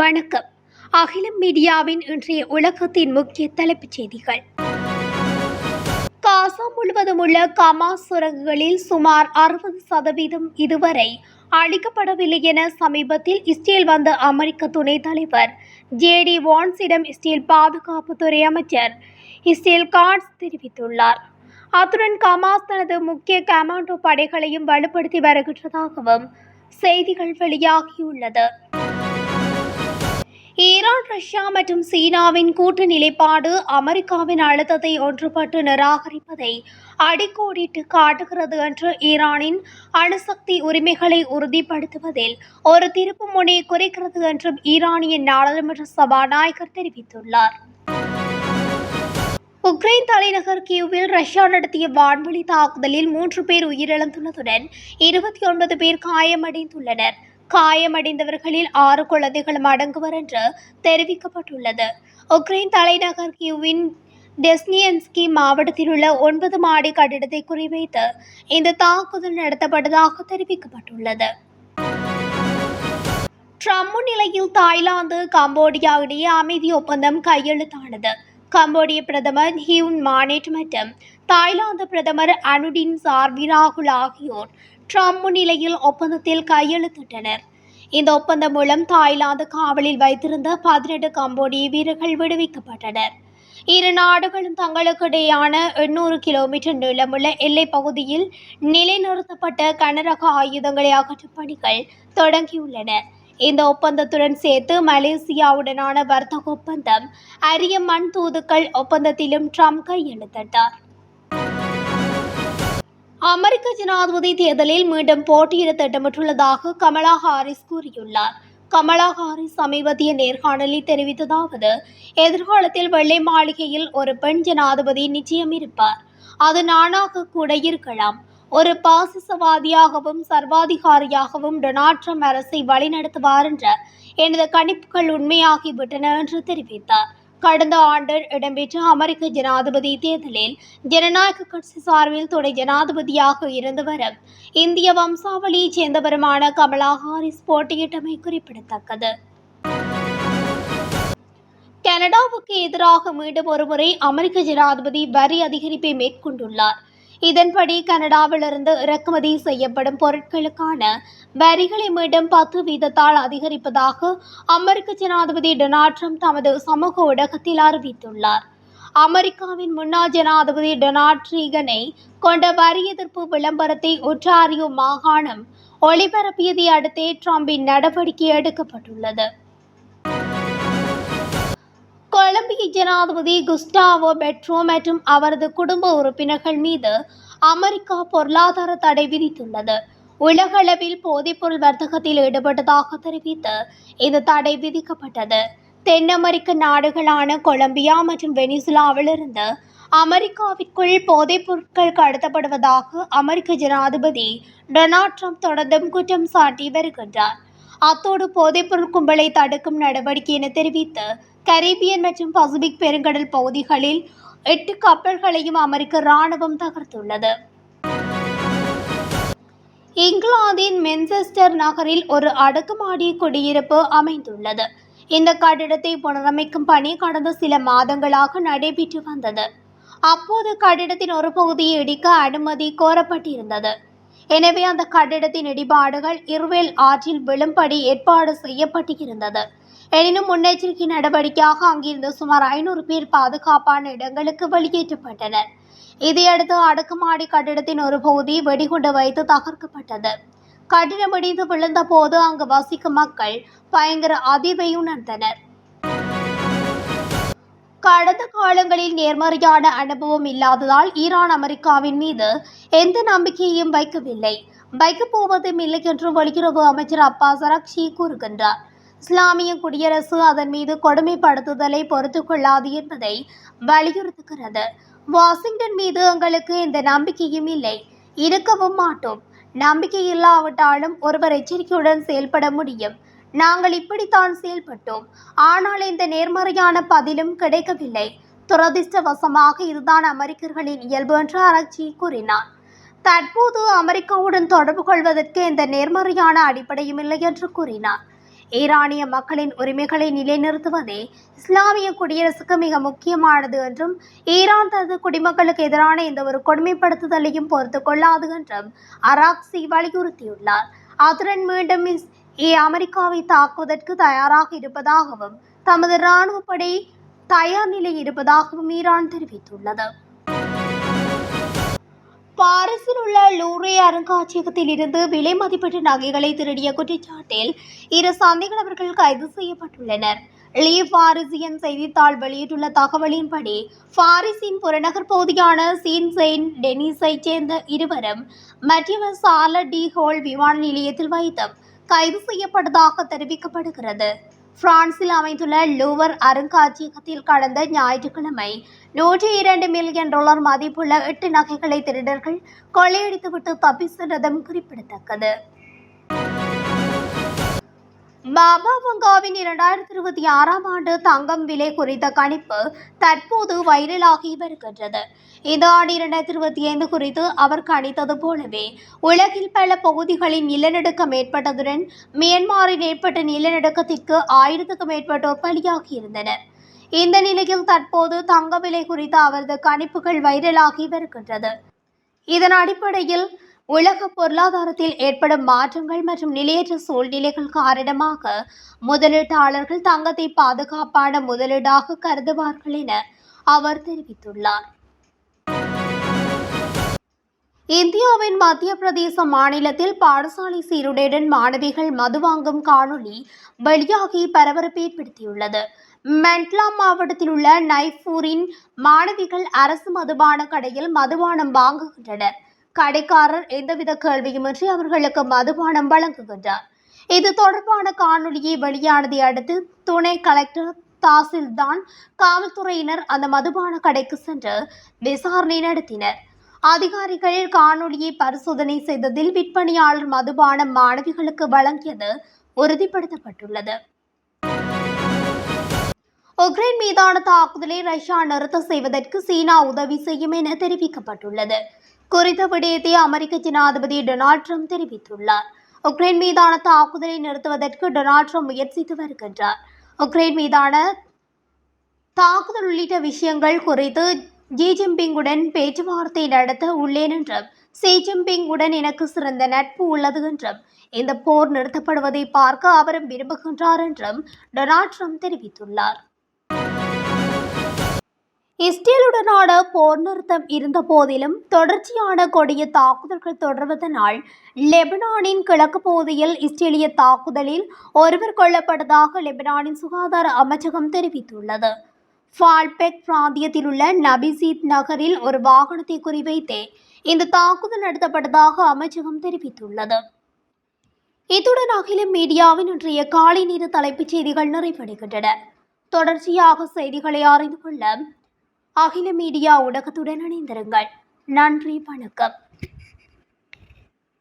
வணக்கம். அகிலம் மீடியாவின் இன்றைய உலகத்தின் முக்கிய தலைப்புச் செய்திகள். காசா முழுவதும் உள்ள கமாஸ் சுரங்குகளில் சுமார் அறுபது சதவீதம் இதுவரை அளிக்கப்படவில்லை என சமீபத்தில் இஸ்ரேல் வந்த அமெரிக்க துணைத் தலைவர் ஜேடி வான்ஸிடம் இஸ்ரேல் பாதுகாப்புத்துறை அமைச்சர் இஸ்ரேல் காட்ஸ் தெரிவித்துள்ளார். அத்துடன் கமாஸ் தனது முக்கிய கமாண்டோ படைகளையும் வலுப்படுத்தி வருகின்றதாகவும் செய்திகள் வெளியாகியுள்ளது. ஈரான் ரஷ்யா மற்றும் சீனாவின் கூட்டு நிலைப்பாடு அமெரிக்காவின் அழுத்தத்தை ஒன்றுபட்டு நிராகரிப்பதை அடிக்கோடிட்டு காட்டுகிறது என்று ஈரானின் அணுசக்தி உரிமைகளை உறுதிப்படுத்துவதில் ஒரு திருப்பு முனையை குறைக்கிறது என்றும் ஈரானிய நாடாளுமன்ற சபாநாயகர் தெரிவித்துள்ளார். உக்ரைன் தலைநகர் கியூவில் ரஷ்யா நடத்திய வான்வழி தாக்குதலில் மூன்று பேர் உயிரிழந்துள்ளதுடன் இருபத்தி ஒன்பது பேர் காயமடைந்துள்ளனர். காயமடைந்தவர்களில் ஆறு குழந்தைகளும் அடங்குவர் என்று தெரிவிக்கப்பட்டுள்ளது. உக்ரைன் தலைநகர் கியூவின் டெஸ்னியன்ஸ்கி மாவட்டத்தில் உள்ள ஒன்பது மாடி கட்டிடத்தை குறிவைத்து இந்த தாக்குதல் நடத்தப்பட்டதாக தெரிவிக்கப்பட்டுள்ளது. ட்ரம்ப் முன்னிலையில் தாய்லாந்து கம்போடியா இடையே அமைதி ஒப்பந்தம் கையெழுத்தானது. கம்போடிய பிரதமர் ஹியூன் மானேட் மற்றும் தாய்லாந்து பிரதமர் அனுடின் சார்விராகுல் ஆகியோர் ட்ரம்ப் முன்னிலையில் ஒப்பந்தத்தில் கையெழுத்திட்டனர். இந்த ஒப்பந்தம் மூலம் தாய்லாந்து காவலில் வைத்திருந்த பதினெட்டு கம்போடிய வீரர்கள் விடுவிக்கப்பட்டனர். இரு நாடுகளும் தங்களுக்கு இடையான எண்ணூறு கிலோமீட்டர் நீளமுள்ள எல்லைப் பகுதியில் நிலைநிறுத்தப்பட்ட கனரக ஆயுதங்களை அகற்றும் பணிகள் தொடங்கியுள்ளன. இந்த ஒப்பந்தத்துடன் சேர்த்து மலேசியாவுடனான வர்த்தக ஒப்பந்தம் அரிய மண் தூதுக்கள் ஒப்பந்தத்திலும் ட்ரம்ப் கையெழுத்திட்டார். அமெரிக்க ஜனாதிபதி தேர்தலில் மீண்டும் போட்டியிட திட்டமிட்டுள்ளதாக கமலா ஹாரிஸ் கூறியுள்ளார். கமலா ஹாரிஸ் சமீபத்திய நேர்காணலில் தெரிவித்ததாவது எதிர்காலத்தில் வெள்ளை மாளிகையில் ஒரு பெண் ஜனாதிபதி நிச்சயம் இருப்பார். அது நானாக கூட இருக்கலாம். ஒரு பாசிசவாதியாகவும் சர்வாதிகாரியாகவும் டொனால்ட் ட்ரம்ப் அரசை வழிநடத்துவார் என்ற எனது கணிப்புகள் உண்மையாகிவிட்டன என்று தெரிவித்தார். கடந்த ஆண்டு இடம்பெற்ற அமெரிக்க ஜனாதிபதி தேர்தலில் ஜனநாயக கட்சி சார்பில் துணை ஜனாதிபதியாக இருந்து வரும் இந்திய வம்சாவளியைச் சேர்ந்தவருமான கமலா ஹாரிஸ் போட்டியிட்டமை குறிப்பிடத்தக்கது. கனடாவுக்கு எதிராக மீண்டும் ஒருமுறை அமெரிக்க ஜனாதிபதி வரி அதிகரிப்பை மேற்கொண்டுள்ளார். இதன்படி கனடாவிலிருந்து இறக்குமதி செய்யப்படும் பொருட்களுக்கான வரிகளை மீண்டும் பத்து வீதத்தால் அதிகரிப்பதாக அமெரிக்க ஜனாதிபதி டொனால்ட் ட்ரம்ப் தமது சமூக ஊடகத்தில் அறிவித்துள்ளார். அமெரிக்காவின் முன்னாள் ஜனாதிபதி டொனால்ட் ரீகனை கொண்ட வரி எதிர்ப்பு விளம்பரத்தை ஒற்றாரியோ மாகாணம் ஒளிபரப்பியதை அடுத்தே ட்ரம்பின் நடவடிக்கை எடுக்கப்பட்டுள்ளது. கொலம்பிய ஜனாதிபதி குஸ்டாவோ பெட்ரோ மற்றும் அவரது குடும்ப உறுப்பினர்கள் மீது அமெரிக்கா பொருளாதார தடை விதித்துள்ளது. உலகளவில் போதைப்பொருள் வர்த்தகத்தில் ஈடுபட்டதாக தெரிவித்து இந்த தடை விதிக்கப்பட்டது. தென் அமெரிக்க நாடுகளான கொலம்பியா மற்றும் வெனிசுலாவிலிருந்து அமெரிக்காவிற்குள் போதைப் பொருட்கள் கடத்தப்படுவதாக அமெரிக்க ஜனாதிபதி டொனால்ட் ட்ரம்ப் தொடர்ந்தும் குற்றம் சாட்டி வருகின்றார். அத்தோடு போதைப்பொருள் கும்பலை தடுக்கும் நடவடிக்கை என தெரிவித்து கரீபியன் மற்றும் பசிபிக் பெருங்கடல் பகுதிகளில் எட்டு கப்பல்களையும் அமெரிக்க ராணுவம் தகர்த்துள்ளது. இங்கிலாந்தின் மென்செஸ்டர் நகரில் ஒரு அடுக்குமாடி குடியிருப்பு அமைந்துள்ளது. இந்த கட்டிடத்தை புனரமைக்கும் பணி கடந்த சில மாதங்களாக நடைபெற்று வந்தது. அப்போது கட்டிடத்தின் ஒரு பகுதியை இடிக்க அனுமதி கோரப்பட்டிருந்தது. எனவே அந்த கட்டிடத்தின் இடிபாடுகள் இருவேல் ஆற்றில் விழும்படி ஏற்பாடு செய்யப்பட்டிருந்தது. எனினும் முன்னெச்சரிக்கை நடவடிக்கையாக அங்கிருந்து சுமார் ஐநூறு பேர் பாதுகாப்பான இடங்களுக்கு வெளியேற்றப்பட்டனர். இதையடுத்து அடுக்குமாடி கட்டிடத்தின் ஒரு பகுதி வெடிகுண்டு வைத்து தகர்க்கப்பட்டது. கட்டிடம் இடிந்து விழுந்த போது அங்கு வசிக்கும் மக்கள் பயங்கர அதிர்வை உணர்ந்தனர். கடந்த காலங்களில் நேர்மறையான அனுபவம் இல்லாததால் ஈரான் அமெரிக்காவின் மீது எந்த நம்பிக்கையையும் வைக்கவில்லை. வைக்கப் போவதும் இல்லை என்று வெளியுறவு அமைச்சர் அப்பாஸ் அரக்ஷி கூறுகின்றார். இஸ்லாமிய குடியரசு அதன் மீது கொடுமைப்படுத்துதலை பொறுத்து கொள்ளாது என்பதை வலியுறுத்துகிறது. வாஷிங்டன் மீது எங்களுக்கு எந்த நம்பிக்கையும் இல்லை. இருக்கவும் மாட்டோம். நம்பிக்கை இல்லாவிட்டாலும் ஒருவர் எச்சரிக்கையுடன் செயல்பட முடியும். நாங்கள் இப்படித்தான் செயல்பட்டோம். ஆனால் இந்த நேர்மறையான பதிலும் கிடைக்கவில்லை. துரதிர்ஷ்டவசமாக இதுதான் அமெரிக்கர்களின் இயல்பு என்று அரட்சி கூறினார். தற்போது அமெரிக்காவுடன் தொடர்பு கொள்வதற்கு எந்த நேர்மறையான அடிப்படையும் இல்லை என்று கூறினார். ஈரானிய மக்களின் உரிமைகளை நிலைநிறுத்துவதே இஸ்லாமிய குடியரசுக்கு மிக முக்கியமானது என்றும் ஈரான் தனது குடிமக்களுக்கு எதிரான எந்த ஒரு கொடுமைப்படுத்துதலையும் பொறுத்து கொள்ளாது என்றும் அராக்சி வலியுறுத்தியுள்ளார். அத்துடன் மீண்டும் ஏ அமெரிக்காவை தாக்குவதற்கு தயாராக இருப்பதாகவும் தமது இராணுவ படை தயார் நிலை இருப்பதாகவும் ஈரான் தெரிவித்துள்ளது. பாரிஸில் உள்ள லூரே அருங்காட்சியகத்தில் இருந்து விலை மதிப்பீட்டு நகைகளை திருடிய குற்றச்சாட்டில் இரு சந்தேகநபர்கள் கைது செய்யப்பட்டுள்ளனர். லீ பாரிசியன் செய்தித்தாள் வெளியிட்டுள்ள தகவலின்படி பாரிஸின் புறநகர் பகுதியான சீன் செயின் டெனிஸைச் சேர்ந்த இருவரும் மற்றவர் சால டி ஹோல் விமான நிலையத்தில் வைத்து கைது செய்யப்பட்டதாக தெரிவிக்கப்படுகிறது. பிரான்சில் அமைந்துள்ள லூவர் அருங்காட்சியகத்தில் கடந்த ஞாயிற்றுக்கிழமை நூற்றி இரண்டு மில்லியன் டாலர் மதிப்புள்ள எட்டு நகைகளை திருடர்கள் கொள்ளையடித்துவிட்டு தப்பி சென்றதும் குறிப்பிடத்தக்கது. பாபா வங்காவின் இரண்டாயிரத்தி இருபத்தி ஆறாம் ஆண்டு தங்கம் விலை குறித்த கணிப்பு தற்போது வைரலாகி வருகின்றது. இந்த ஆண்டு இரண்டாயிரத்தி இருபத்தி ஐந்து குறித்து அவர் கணித்தது போலவே உலகில் பல பகுதிகளில் நிலநடுக்கம் ஏற்பட்டதுடன் மியான்மரில் ஏற்பட்ட நிலநடுக்கத்திற்கு ஆயிரத்துக்கும் மேற்பட்டோர் பலியாகியிருந்தனர். இந்த நிலையில் தற்போது தங்க விலை குறித்த அவரது கணிப்புகள் வைரலாகி வருகின்றது. இதன் அடிப்படையில் உலக பொருளாதாரத்தில் ஏற்படும் மாற்றங்கள் மற்றும் நிலையற்ற சூழ்நிலைகள் காரணமாக முதலீட்டாளர்கள் தங்கத்தை பாதுகாப்பான முதலீடாக கருதுவார்கள் என அவர் தெரிவித்துள்ளார். இந்தியாவின் மத்திய பிரதேச மாநிலத்தில் பாடசாலை சீருடையுடன் மாணவிகள் மது வாங்கும் காணொளி வெளியாகி பரபரப்பை ஏற்படுத்தியுள்ளது. மென்ட்லா மாவட்டத்தில் உள்ள நைஃபூரின் மாணவிகள் அரசு மதுபான கடையில் மதுபானம் வாங்குகின்றனர். கடைக்காரர் எந்தவித கேள்வியுமின்றி அவர்களுக்கு மதுபானம் வழங்குகின்றார். இது தொடர்பான காணொலியை வெளியானதை அடுத்து துணை கலெக்டர் தாசில்தான் காவல்துறையினர் அந்த மதுபான கடைக்கு சென்று விசாரணை நடத்தினர். அதிகாரிகள் காணொலியை பரிசோதனை செய்ததில் விற்பனையாளர் மதுபானம் மாணவிகளுக்கு வழங்கியது உறுதிப்படுத்தப்பட்டுள்ளது. உக்ரைன் மீதான தாக்குதலை ரஷ்யா நிறுத்த செய்வதற்கு சீனா உதவி செய்யும் என தெரிவிக்கப்பட்டுள்ளது. குறித்த விடயத்தை அமெரிக்க ஜனாதிபதி டொனால்ட் ட்ரம்ப் தெரிவித்துள்ளார். உக்ரைன் மீதான தாக்குதலை நிறுத்துவதற்கு டொனால்ட் ட்ரம்ப் முயற்சித்து வருகின்றார். உக்ரைன் மீதான தாக்குதல் உள்ளிட்ட விஷயங்கள் குறித்து ஜி ஜின்பிங்குடன் பேச்சுவார்த்தை நடத்த உள்ளேன் என்றும் சி ஜின்பிங்குடன் எனக்கு சிறந்த நட்பு உள்ளது என்றும் இந்த போர் நிறுத்தப்படுவதை பார்க்க அவரும் விரும்புகின்றார் என்றும் டொனால்ட் ட்ரம்ப் தெரிவித்துள்ளார். இஸ்ரேலுடனான போர் நிறுத்தம் இருந்த போதிலும் தொடர்ச்சியான கொடிய தாக்குதல்கள் தொடர்வதனால் லெபனானின் கிழக்கு பகுதியில் இஸ்ரேலிய தாக்குதலில் ஒருவர் கொல்லப்பட்டதாக லெபனானின் சுகாதார அமைச்சகம் தெரிவித்துள்ளது. ஃபால்பெக் பிராந்தியத்தில் உள்ள நபிசீத் நகரில் ஒரு வாகனத்தை குறிவைத்தே இந்த தாக்குதல் நடத்தப்பட்டதாக அமைச்சகம் தெரிவித்துள்ளது. இத்துடன் அகில மீடியாவின் இன்றைய காலை நேர தலைப்புச் செய்திகள் நிறைவடைகின்றன. தொடர்ச்சியாக செய்திகளை அறிந்து கொள்ள அகில மீடியா ஊடகத்துடன் இணைந்திருங்கள். நன்றி வணக்கம்.